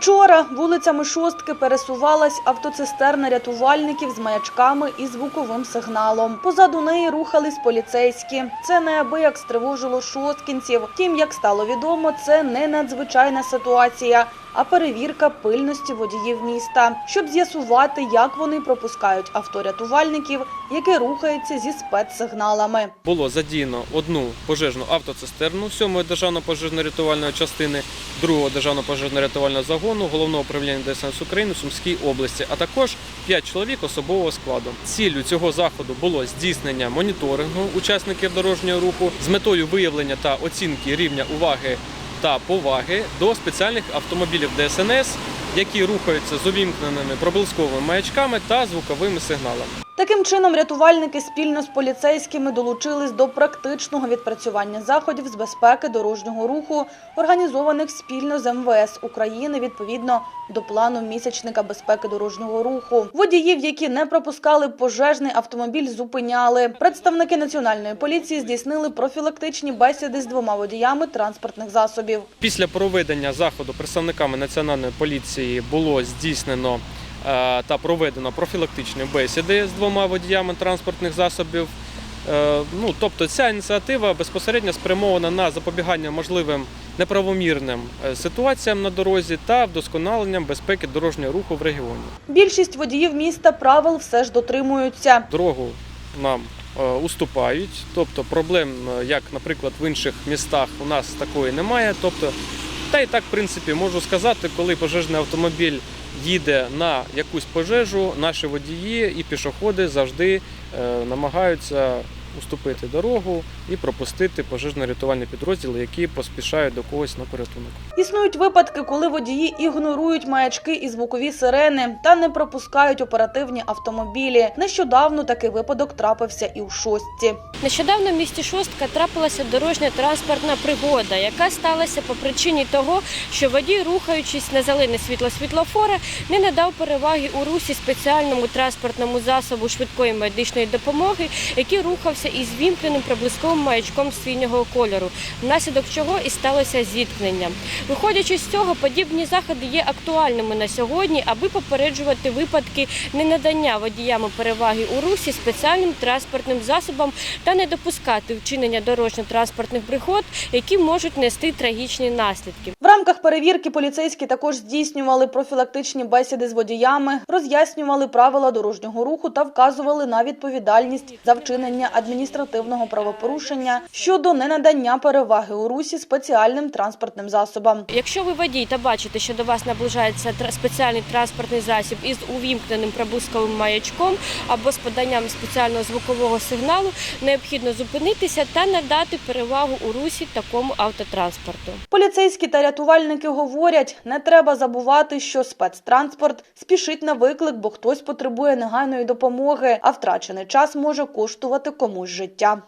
Вчора вулицями Шостки пересувалась автоцистерна рятувальників з маячками і звуковим сигналом. Позаду неї рухались поліцейські. Це неабияк стривожило шосткінців. Втім, як стало відомо, це не надзвичайна ситуація, а перевірка пильності водіїв міста, щоб з'ясувати, як вони пропускають авторятувальників, які рухаються зі спецсигналами. було задіяно одну пожежну автоцистерну 7-ї державної пожежно-рятувальної частини, 2-го державного пожежно-рятувального загону головного управління ДСНС України в Сумській області, а також 5 чоловік особового складу. Ціллю цього заходу було здійснення моніторингу учасників дорожнього руху з метою виявлення та оцінки рівня уваги та поваги до спеціальних автомобілів ДСНС, які рухаються з увімкненими проблисковими маячками та звуковими сигналами. Таким чином, рятувальники спільно з поліцейськими долучились до практичного відпрацювання заходів з безпеки дорожнього руху, організованих спільно з МВС України відповідно до плану місячника безпеки дорожнього руху. Водіїв, які не пропускали пожежний автомобіль, зупиняли. Представники національної поліції здійснили профілактичні бесіди з двома водіями транспортних засобів. Після проведення заходу представниками національної поліції було здійснено та проведено профілактичні бесіди з двома водіями транспортних засобів. Е, Ну, тобто ця ініціатива безпосередньо спрямована на запобігання можливим неправомірним е, ситуаціям на дорозі та вдосконаленням безпеки дорожнього руху в регіоні. Більшість водіїв міста правил все ж дотримуються. Дорогу нам е, уступають, тобто проблем, е, як, наприклад, в інших містах у нас такої немає. Тобто, та й так, в принципі, можу сказати, коли пожежний автомобіль їде на якусь пожежу, наші водії і пішоходи завжди е, намагаються уступити дорогу і пропустити пожежно-рятувальні підрозділи, які поспішають до когось на порятунок. Існують випадки, коли водії ігнорують маячки і звукові сирени та не пропускають оперативні автомобілі. Нещодавно такий випадок трапився і у шостці. Нещодавно в місті Шостка трапилася дорожня транспортна пригода, яка сталася по причині того, що водій, рухаючись на зелене світло світлофора, не надав переваги у русі спеціальному транспортному засобу швидкої медичної допомоги, який рухався із вімкненим проблисковим маячком синього кольору, внаслідок чого і сталося зіткнення. Виходячи з цього, подібні заходи є актуальними на сьогодні, аби попереджувати випадки ненадання водіями переваги у русі спеціальним транспортним засобам та не допускати вчинення дорожньо-транспортних пригод, які можуть нести трагічні наслідки. Рамках перевірки поліцейські також здійснювали профілактичні бесіди з водіями, роз'яснювали правила дорожнього руху та вказували на відповідальність за вчинення адміністративного правопорушення щодо ненадання переваги у русі спеціальним транспортним засобам. Якщо ви водій та бачите, що до вас наближається спеціальний транспортний засіб із увімкненим проблисковим маячком або з поданням спеціального звукового сигналу, необхідно зупинитися та надати перевагу у русі такому автотранспорту. Поліцейські та рятувальники говорять, не треба забувати, що спецтранспорт спішить на виклик, бо хтось потребує негайної допомоги, а втрачений час може коштувати комусь життя.